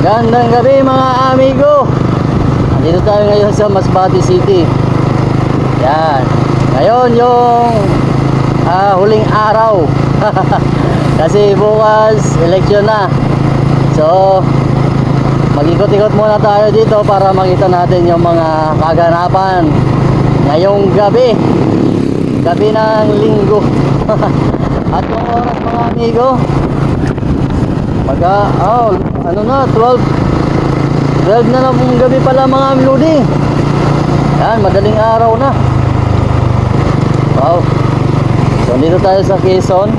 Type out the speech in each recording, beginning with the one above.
Gandang gabi mga amigo. Dito tayo ngayon sa Masbate City. Yan. Ngayon yung ah, huling araw. Kasi bukas eleksyon na. So mag-ikot-ikot muna tayo dito para makita natin yung mga kaganapan ngayong gabi. Gabi ng linggo. At yung oras mga amigo, Pagka, oh, ano na, 12 12 na pong gabi pala mga amludi. Yan, madaling araw na. Wow. So, dito tayo sa Quezon.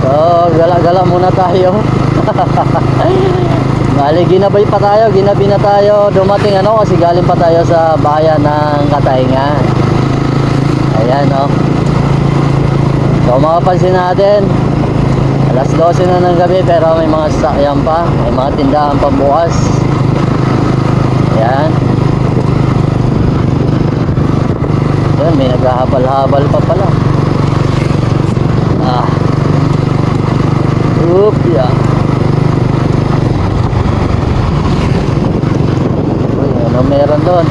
So, gala-gala muna tayo. Bali, ginabay pa tayo, ginabi na tayo. Dumating ano, kasi galing pa tayo sa bayan ng Katayngan Ayan, oh. So, makapansin natin Alas 12 na ng gabi pero may mga sasakyan pa, may mga tindahan pa bukas. Ayan. Ayan, may naghahabal-habal pa pala. Ah. Oop, yeah. Uy, ano meron doon?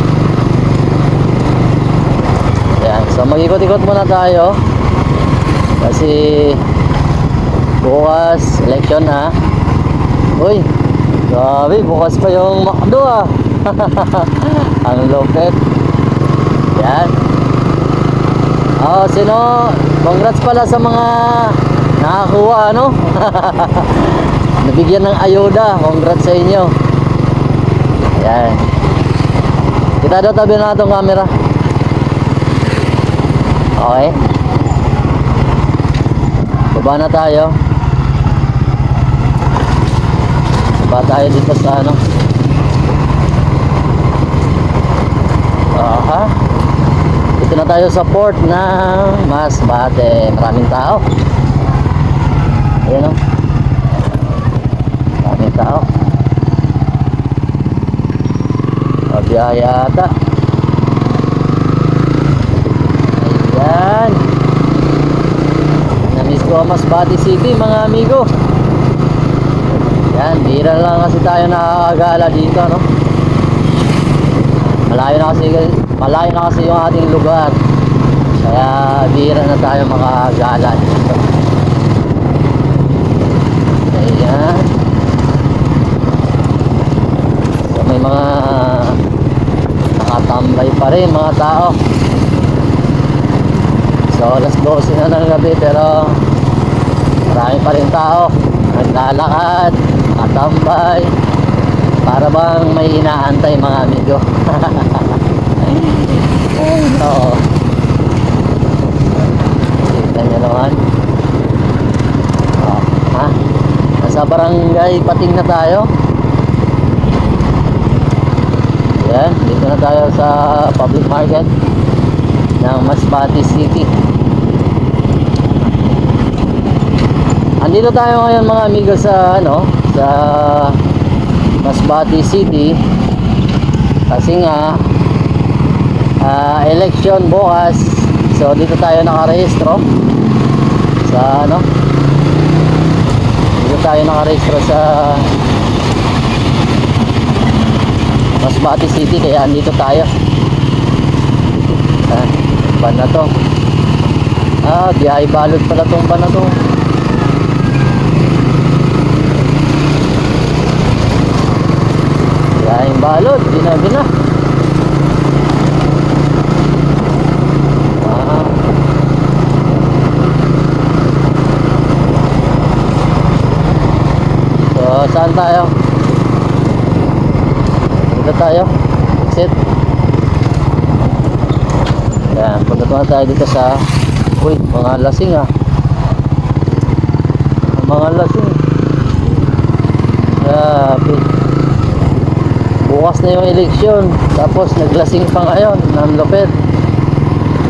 Ayan, so mag-ikot-ikot muna tayo. Kasi Bukas, election ha. Uy, grabe, bukas pa yung McDo ah. Ang lupit. Yan. Oh, sino? Congrats pala sa mga nakakuha, ano? Nabigyan ng ayuda. Congrats sa inyo. Yan. Kita daw tabi na itong camera. Okay. Baba na tayo. Baba tayo dito sa ano. Aha. Dito na tayo sa port ng Masbate. Maraming tao. Ayan o. Maraming tao. Mabiyaya ata. Ayan. Namiss ko ang Masbate City mga amigo. Yan, bira lang kasi tayo nakakagala dito, no? Malayo na kasi, malayo na kasi yung ating lugar. Kaya bira na tayo makakagala dito. Ayan. So, may mga nakatambay pa rin mga tao. So, alas 12 na ng gabi pero marami pa rin tao. Naglalakad, katambay. Para bang may inaantay mga amigo. No. Kita nyo naman. Oh, ha? Nasa barangay pating na tayo. Yan, dito na tayo sa public market ng Masbate City. Andito tayo ngayon mga amigo sa ano, sa Masbate City. Kasi nga ah, election bukas. So dito tayo nakarehistro sa ano? Dito tayo nakarehistro sa Masbate City kaya andito tayo. Ah, ban na to. Ah, biyahe balot pala tong ban na to. Biyaheng balot, ginabi na. Ah. So, saan tayo? Dito tayo. Exit. Yan, punta naman tayo dito sa Uy, mga lasing ah. Mga lasing. Grabe. Bukas na yung eleksyon. Tapos naglasing pa ngayon. Ang lupit.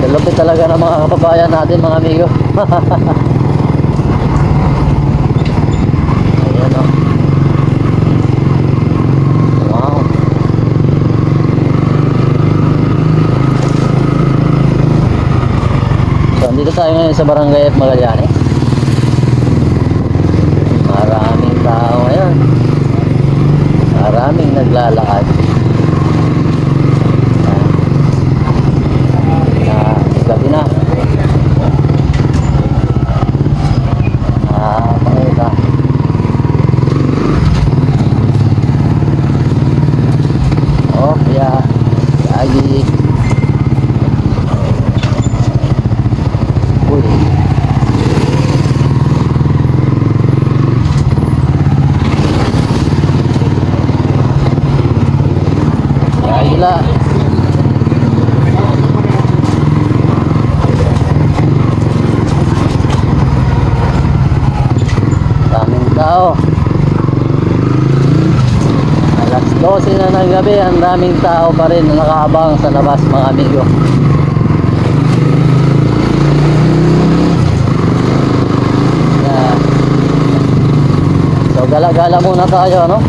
Ang lupit talaga ng mga kababayan natin mga amigo. Ayan oh. Wow. So, andito tayo ngayon sa Barangay F. Magallanes. Maraming tao ngayon. Naglalakad. Ayan. Na, gabi na. Ah, pakita. Oh, kaya lagi. Uy. Lah. Daming tao. Alas 12 na ng gabi, ang daming tao pa rin na nakaabang sa labas mga amigo. Gala-gala muna tayo, no?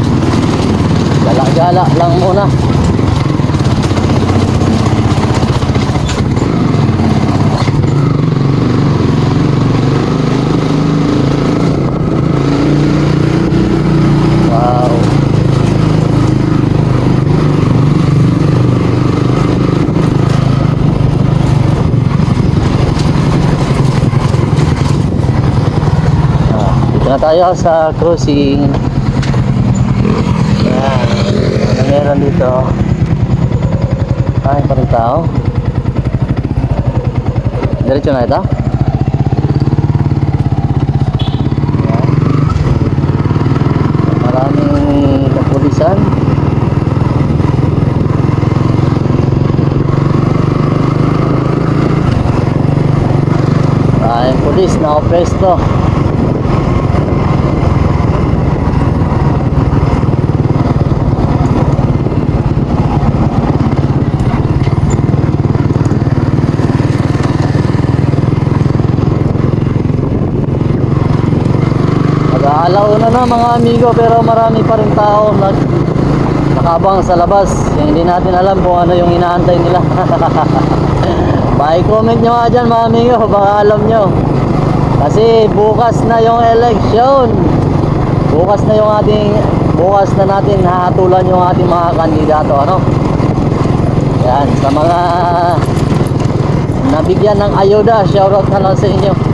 Gala-gala lang muna. Wow. Ah, dito na tayo sa cruising. Yan. Ano meron dito? Ay, pa rin tao. Diretso na ito? Yan. Maraming kapulisan. Maraming pulis na opresto. Mag-aalaw na na mga amigo pero marami pa rin tao nag nakabang sa labas. Hindi natin alam kung ano yung inaantay nila. Bye-comment nyo nga dyan mga amigo, baka alam nyo. Kasi bukas na yung election. Bukas na yung ating bukas na natin hahatulan yung ating mga kandidato ano. Yan sa mga nabigyan ng ayuda, shoutout na lang sa inyo.